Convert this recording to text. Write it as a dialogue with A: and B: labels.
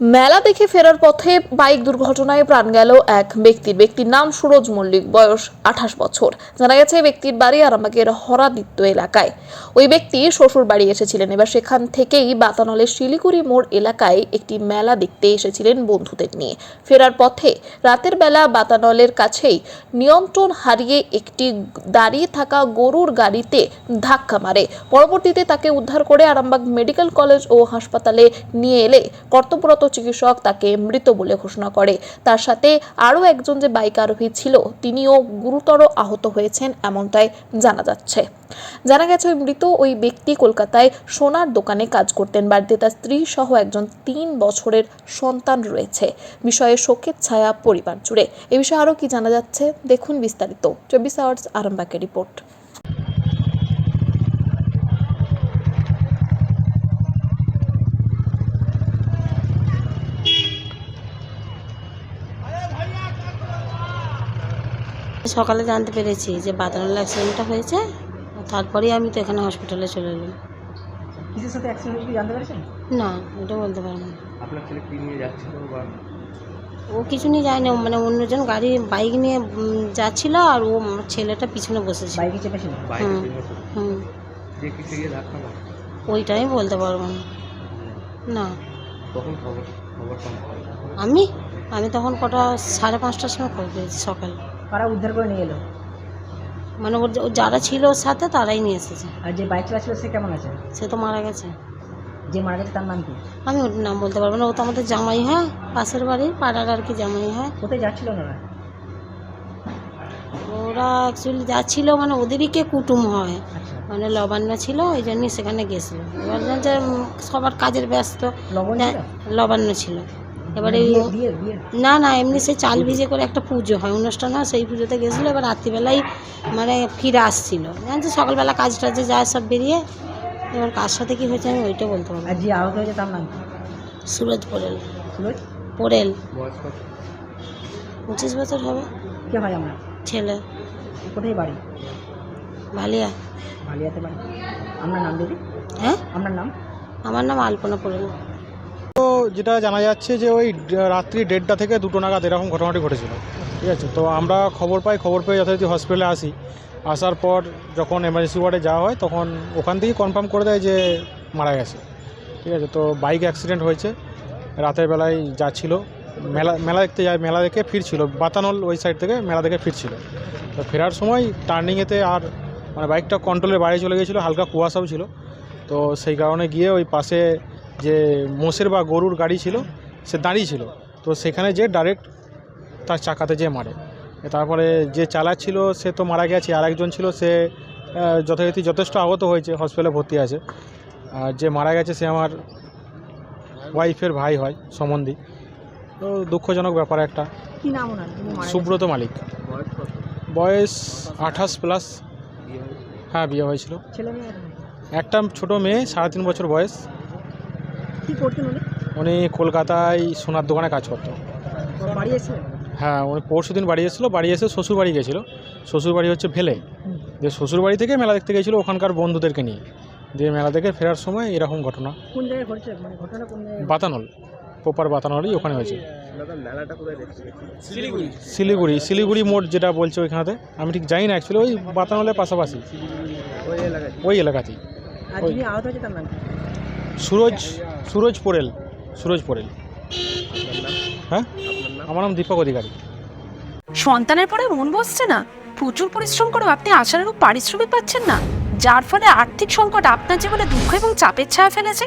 A: মেলা দেখে ফেরার পথে বাইক দুর্ঘটনায় প্রাণ গেল এক ব্যক্তির ব্যক্তির নাম সুরজ মল্লিক, বয়স আঠাশ বছর। জানা গেছে, ব্যক্তির বাড়ি আরামবাগের হরাদিত্য এলাকায়। ওই ব্যক্তি শ্বশুর বাড়ি এসেছিলেন। এবার সেখান থেকেই বাতানলের শিলিগুড়ি মোড় এলাকায় একটি মেলা দেখতে এসেছিলেন বন্ধুদের নিয়ে। ফেরার পথে রাতের বেলা বাতানলের কাছেই নিয়ন্ত্রণ হারিয়ে একটি দাঁড়িয়ে থাকা গরুর গাড়িতে ধাক্কা মারে। পরবর্তীতে তাকে উদ্ধার করে আরামবাগ মেডিকেল কলেজ ও হাসপাতালে নিয়ে এলে কর্তব্যরত চিকিৎসক তাকে মৃত বলে ঘোষণা করে। তার সাথে আরও একজন যে বাইক আরোহী ছিল, তিনিও গুরুতর আহত হয়েছেন এমনটাই জানা যাচ্ছে। জানা গেছে, ওই মৃত ওই ব্যক্তি কলকাতায় সোনার দোকানে কাজ করতেন। বাড়িতে তার স্ত্রী সহ একজন তিন বছরের সন্তান রয়েছে। বিষয়ে শোকের ছায়া পরিবার জুড়ে। এ বিষয়ে আরও কি জানা যাচ্ছে? দেখুন বিস্তারিত। চব্বিশ আওয়ার্স আরামবাগের রিপোর্ট।
B: সকালে জানতে পেরেছি যে বাতানল অ্যাক্সিডেন্টটা হয়েছে। তারপরেই আমি তো এখানে হসপিটালে চলে এলাম।
C: কিসের সাথে অ্যাক্সিডেন্ট কি জানতে পেরেছেন?
B: না এটা বলতে পারব না।
D: আপনার ছেলে কি নিয়ে যাচ্ছিল বা?
B: ও কিছু নিয়ে যায় না মানে অন্যজন গাড়ি বাইক নিয়ে উম, যাচ্ছিল আর ও আমার ছেলেটা পিছনে বসেছে।
C: বাইকে চেপেছিল?
D: বাইকে
B: হুম। হুম।
D: যে কিসে গিয়ে ধাক্কা মারে
B: ওইটা আমি বলতে পারব না। না।
D: তখন খবর খবর পান?
B: আমি? আমি তখন কটা সাড়ে পাঁচটার সময় খবর পেয়েছি সকালে।
C: কারা উদ্ধার করে নিয়ে এলো?
B: মানে ওর ও যারা ছিল ওর সাথে তারাই নিয়ে এসেছে।
C: আর যে বাইক চালাচ্ছিল সে কেমন আছে?
B: সে তো মারা গেছে।
C: যে মারা গেছে তার নাম কি?
B: আমি ওর নাম বলতে পারব না ও তো আমাদের জামাই হয়? পাশের বাড়ির পাড়ার আর কি জামাই হয়?
C: কোথায় যাচ্ছিল ওনারা?
B: ওরা অ্যাকচুয়ালি যাচ্ছিল মানে ওদেরই কে কুটুম হয়।
C: আচ্ছা।
B: মানে লবান্ন ছিল ওই জন্যই সেখানে গেছিল। এবার যে সবার কাজের ব্যস্ত।
C: লবণ ছিল?
B: লবান্ন ছিল। এবারে না না এমনি সেই চাল ভিজে করে একটা পুজো হয় অনুষ্ঠান হয় সেই পুজোতে গেছিল এবার রাত্রিবেলায় মানে ফিরে আসছিল। জানছে সকালবেলা কাজ টাজে যায় সব বেরিয়ে এবার কার সাথে কী হয়েছে আমি ওইটা বলতে পারব না।
C: আর যে আহত হয়েছে তার নাম
B: সুরজ পোরেল
C: সুরজ?
B: পোরেল পঁচিশ বছর হবে।
C: কে হয় আমরা?
B: ছেলে।
C: কোথায় বাড়ি?
B: ভালিয়া
C: ভালিয়াতে বাড়ি। আপনার নাম দিদি?
B: হ্যাঁ?
C: আপনার নাম?
B: আমার নাম আলপনা পোরেল
E: তো যেটা জানা যাচ্ছে যে ওই রাত্রি দেড়টা থেকে দুটো নাগাদ এরকম ঘটনাটি ঘটেছিল। ঠিক আছে? তো আমরা খবর পাই, খবর পেয়ে যথারীতি হসপিটালে আসি। আসার পর যখন এমার্জেন্সি ওয়ার্ডে যাওয়া হয়, তখন ওখান থেকেই কনফার্ম করে দেয় যে মারা গেছে। ঠিক আছে? তো বাইক অ্যাক্সিডেন্ট হয়েছে। রাতের বেলায় যাচ্ছিল মেলা মেলা দেখতে যায়, মেলা দেখে ফিরছিল। বাতানল ওই সাইড থেকে মেলা দেখে ফিরছিল। তো ফেরার সময় টার্নিংয়েতে আর মানে বাইকটা কন্ট্রোলের বাইরে চলে গিয়েছিল, হালকা কুয়াশাও ছিল। তো সেই কারণে গিয়ে ওই পাশে যে মোষের বা গরুর গাড়ি ছিল সে দাঁড়িয়ে ছিল। তো সেখানে যে ডাইরেক্ট তার চাকাতে যে মারে। তারপরে যে চালাচ্ছিল সে তো মারা গেছে। আর একজন ছিল সে যথারীতি যথেষ্ট আহত হয়েছে হসপিটালে ভর্তি আছে। আর যে মারা গেছে সে আমার ওয়াইফের ভাই হয় সম্বন্ধী তো দুঃখজনক ব্যাপার একটা? সুব্রত মালিক।
D: বয়স
E: আঠাশ প্লাস হ্যাঁ বিয়ে হয়েছিল।
C: ছেলে
E: একটা ছোট মেয়ে সাড়ে তিন বছর বয়স।
C: কি করতেন উনি?
E: উনি কলকাতায় সোনার দোকানে কাজ করতো।
C: বাড়ি এসে
E: হ্যাঁ উনি পরশু দিন বাড়ি এসেছিল বাড়ি এসে শ্বশুর বাড়ি গেছিল। শ্বশুর বাড়ি হচ্ছে ভেলে। যে শ্বশুর বাড়ি থেকে মেলা দেখতে গেছিল ওখানকার বন্ধুদেরকে নিয়ে। দিয়ে মেলা দেখে ফেরার সময় এরকম ঘটনা।
C: কোন জায়গায় ঘটেছে? মানে কোন
E: বাতানল প্রপার বাতানলই ওখানে হয়েছে। শিলিগুড়ি। শিলিগুড়ি মোড় যেটা বলছে ওইখানেতে। আমি ঠিক জানি না অ্যাকচুয়ালি ওই বাতানলের পাশাপাশি।
D: ওই
E: এলাকাতেই। সুরজ সুরজ পোরেল সুরজ পোরেল। হ্যাঁ? আমার নাম দীপক অধিকারী।
F: সন্তানের পরে মন বসছে না। প্রচুর পরিশ্রম করেও আপনি আশানুরূপ পারিশ্রমিক পাচ্ছেন না। যার ফলে আর্থিক সংকট আপনার জীবনে দুঃখ এবং চাপের ছায়া ফেলেছে।